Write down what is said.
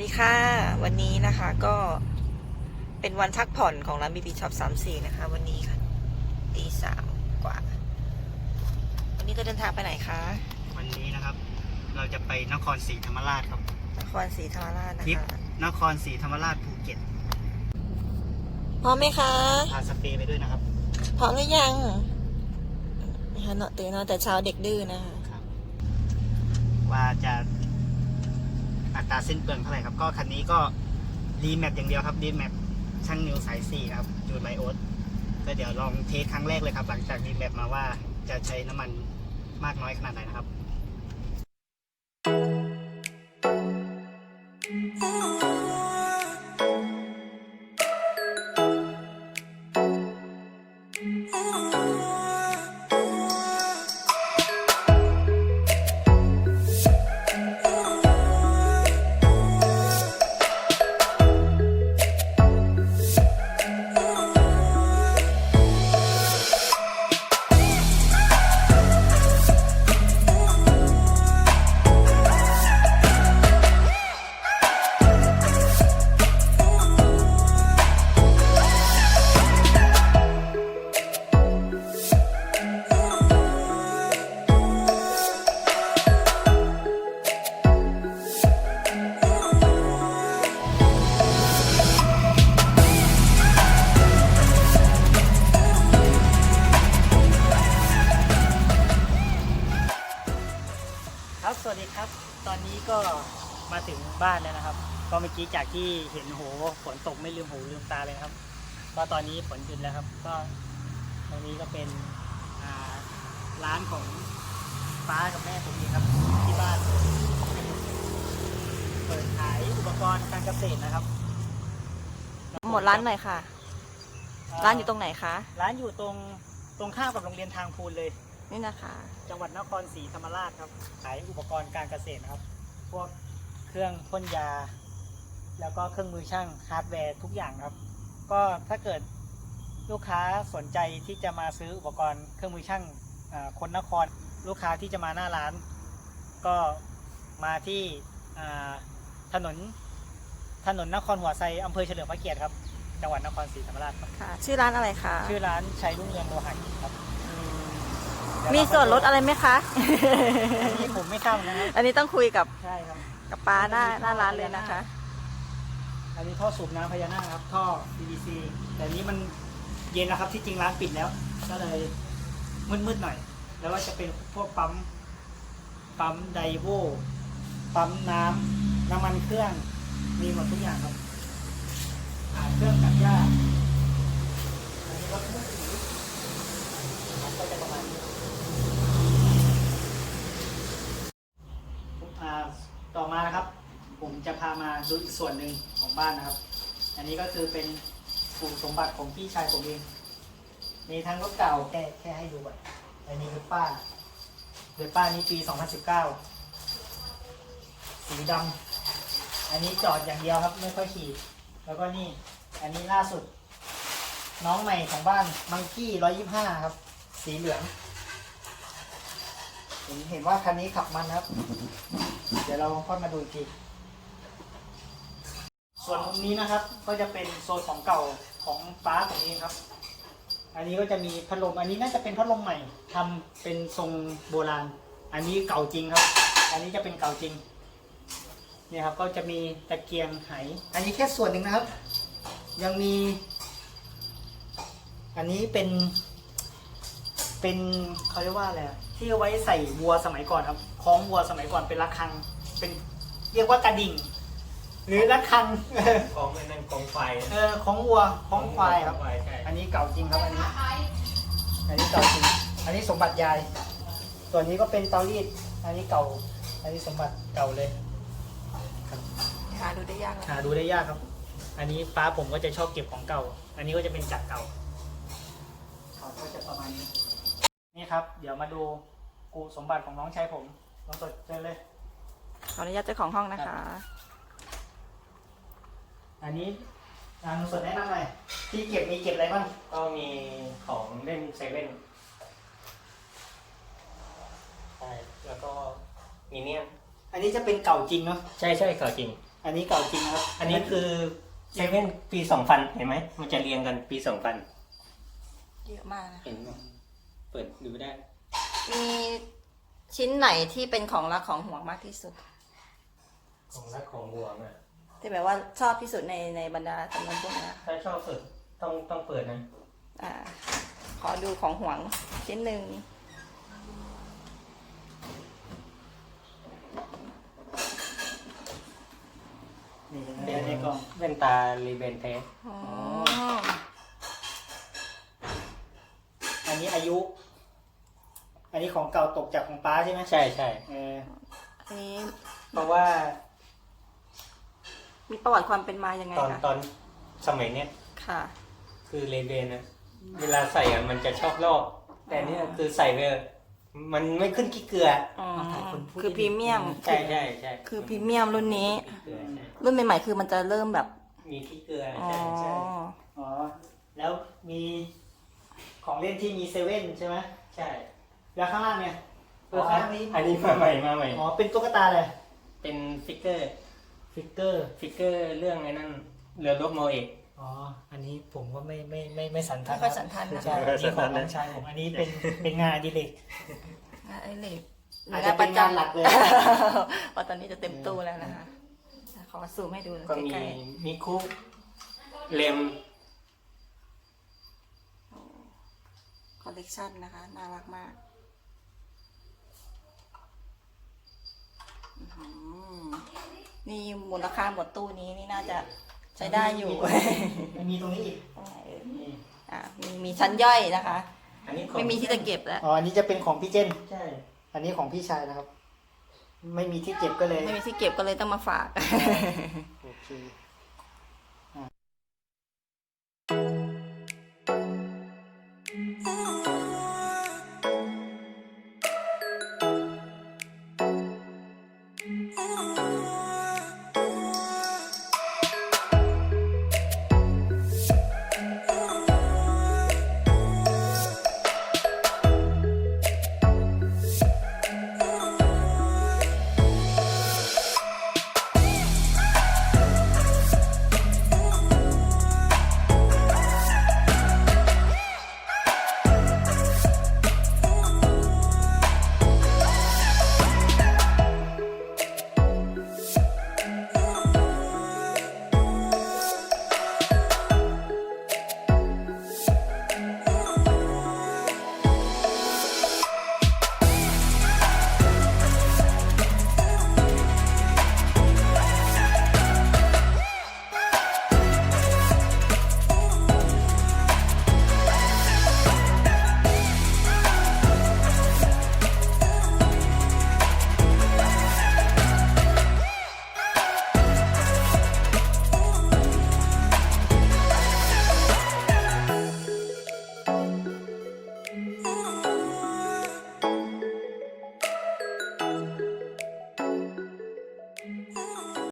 สวัสดีค่ะ วันนี้นะคะก็เป็นวันพักผ่อนของร้านบีบีช็อปสามสี่นะคะ วันนี้ค่ะตีสามกว่า วันนี้จะเดินทางไปไหนคะ วันนี้นะครับ เราจะไปนครศรีธรรมราชครับ นครศรีธรรมราชนะทริปคะนครศรีธรรมราชภูเก็ตพร้อมไหมคะพาสเปรย์ไปด้วยนะครับพร้อมหรือยังนะคะเนาะตื่นนอนแต่เช้าเด็กดื้อนะคะครับว่าจะ อัตราสิ้นเปลืองเท่าไหร่ครับ ก็คันนี้ก็รีแมปอย่างเดียวครับรีแมปช่างนิวสายสี่ครับจูดไบโอสก็เดี๋ยวลองเทสครั้งแรกเลยครับ หลังจากรีแมปมาว่าจะใช้น้ำมันมากน้อยขนาดไหนนะครับ ถึงบ้านแล้วนะครับ ก็เมื่อกี้จากที่เห็นโหฝนตกไม่ลืมหูลืมตาเลยนะครับ ก็ตอนนี้ฝนหยุดแล้วครับ ก็ตรงนี้ก็เป็นอ่าร้านของป้ากับแม่ผมเองครับ ที่บ้าน เปิดขายอุปกรณ์การเกษตรนะครับ หมดร้านหน่อยค่ะ ร้านอยู่ตรงไหนคะ ร้านอยู่ตรงตรงข้ามกับโรงเรียนทางพูนเลย นี่นะคะ จังหวัดนครศรีธรรมราชครับ ขายอุปกรณ์การเกษตรนะครับ พวก เครื่องพ่นยา แล้วก็เครื่องมือช่างฮาร์ดแวร์ทุกอย่างครับ ก็ถ้าเกิดลูกค้าสนใจที่จะมาซื้ออุปกรณ์เครื่องมือช่างอ่าคนนคร ลูกค้าที่จะมาหน้าร้าน ก็มาที่อ่าถนนถนนนครหัวไซอำเภอเฉลิมพระเกียรติครับ จังหวัดนครศรีธรรมราชครับค่ะชื่อร้านอะไรคะชื่อร้านชัยรุ่งเรืองโลหะกิจครับอืมเดี๋ยมีเาาส่วนลดอะไรไหมคะ อันนี้ผมไม่ทราบนะครับ อันนี้ต้องคุยกับ ใช่ครับ กับป้าหน้าหน้าร้านเลยนะคะ อันนี้ท่อสูบน้ำพญานาคครับ ท่อ PVC แต่อันนี้มันเย็นแล้วครับที่จริงร้านปิดแล้ว ก็เลยมืดๆหน่อย แล้วก็จะเป็นพวกปั๊มปั๊มไดโวปั๊มน้ำน้ำมันเครื่องมีหมดทุกอย่างครับอ่าเครื่องตัดหญ้าอันนี้ก็เครื่องกับก็จะประมาณนี้อ่า ต่อมานะครับ ผมจะพามาดูอีกส่วนหนึ่งของบ้านนะครับ อันนี้ก็คือเป็นสูตรสมบัติของพี่ชายผมเอง มีทั้งรถเก่าแค่แค่ให้ดูก่อนอันนี้คือป้าเดป้านี้ปี 2019 สีดำอันนี้จอดอย่างเดียวครับไม่ค่อยขี่ แล้วก็นี่ อันนี้ล่าสุด น้องใหม่ของบ้านมังกี้125 ครับ สีเหลือง ห็นเห็นว่าคันนี้ขับมันนะครับ เดี๋ยวเราค่อยมาดูอีกที ส่วนมุมนี้นะครับก็จะเป็นโซนของเก่าของป้าผมเองครับ อันนี้ก็จะมีพัดลม อันนี้น่าจะเป็นพัดลมใหม่ทำเป็นทรงโบราณ อันนี้เก่าจริงครับ อันนี้จะเป็นเก่าจริงเนี่ยครับก็จะมีตะเกียงไห อันนี้แค่ส่วนหนึ่งนะครับ ยังมี อันนี้เป็น เป็นเขาเรียกว่าอะไรอะ ที่เอาไว้ใส่วัวสมัยก่อนครับคล้องวัวสมัยก่อนเป็นระฆัง เป็นเรียกว่ากระดิ่ง หรือระฆัง ของไอ้นั่นกองไฟเออของวัวของควายครับของควายใช่อันนี้เก่าจริงครับอันนี้ อันนี้เก่าจริง อันนี้สมบัติยาย ส่วนนี้ก็เป็นเตารีด อันนี้เก่า อันนี้สมบัติเก่าเลย หาดูได้ยากนะหาดูได้ยากครับ อันนี้ป้าผมก็จะชอบเก็บของเก่า อันนี้ก็จะเป็นจักรเก่าครับก็จะประมาณนี้ นี่ครับ เดี๋ยวมาดู กูสมบัติของน้องชายผมน้องสดเชิญเลย ขออนุญาตเจ้าของห้องนะคะ อันนี้ทางสดแนะนำหน่อยที่เก็บมีเก็บอะไรบ้างก็มีของเล่นเซเว่นใช่แล้วก็มีเนี่ยอันนี้จะเป็นเก่าจริงเนาะใช่ใช่เก่าจริง อันนี้เก่าจริงนะครับ อันนี้คือเซเว่นปีสองพันเห็นไหมมันจะเรียงกันปีสองพันเยอะมากนะเห็นไหมเปิดดูได้ มีชิ้นไหนที่เป็นของรักของห่วงมากที่สุด ของรักของห่วงอะ ที่แบบว่าชอบที่สุดในในบรรดาจำนวนพวกนี้นะถ้าชอบสุดต้องต้องเปิดนะ อ่า ขอดูของห่วงชิ้นหนึ่งนี่เป็อันนี้นกล่องแว่นตารีเบนเทสอ๋ออันนี้อายุ อันนี้ของเก่าตกจากของป้าใช่ไหมใช่ใช่เอออันนี้เพราะว่ามีประวัติความเป็นมายังไงตอนคะตอนสมัยเนี้ยค่ะ คือเลเบนนะเวลาใส่อะมันจะชอบลอก แต่เนี่ยคือใส่ไปเลยมันไม่ขึ้นขี้เกลืออ๋อคือพรีเมียมใช่ใช่ใช่คือพรีเมียมรุ่นนี้ขี้เกลือใช่รุ่นใหม่ๆคือมันจะเริ่มแบบ มีขี้เกลืออ๋อใช่ใช่อ๋อแล้วมีของเล่นที่มีเซเว่นใช่ไหมใช่ แล้วข้างล่างเนี่ยเอออันนี้อันนี้มาใหม่มาใหม่ อ๋อเป็นตุ๊กตาเลยเป็นฟิกเกอร์ ฟิกเกอร์ ฟิกเกอร์เรื่องไอ้นั่นเรือรบโมเอกอ๋อ อันนี้ผมก็ไม่ไม่ไม่ไม่สันทัดไม่ค่อยสันทัดนะ ใช่ไม่ค่อยสันี่นขทัอดงนะน้องชายผมอันนี้เป็นเป็นงานอดิเรกไอ้เหล็กอาจจะเป็นงานหลักเลย เพราะตอนนี้จะเต็มตู้แล้วนะคะขอซูมให้ดูก็มีใกล้มิคุเลมๆคอลเลกชันนะคะ น่ารักมาก นี่มูลค่าหมดตู้นี้นี่น่าจะใช้ได้อยู่มันมีตรงนี้อีกอะมีมีชั้นย่อยนะคะนนไม่มีที่จะเก็บแล้วอ๋ออันนี้จะเป็นของพี่เจน ใช่อันนี้ของพี่ชายนะครับ ไม่มีที่เก็บก็เลยไม่มีที่เก็บก็เลยต้องมาฝาก โอเคอ่า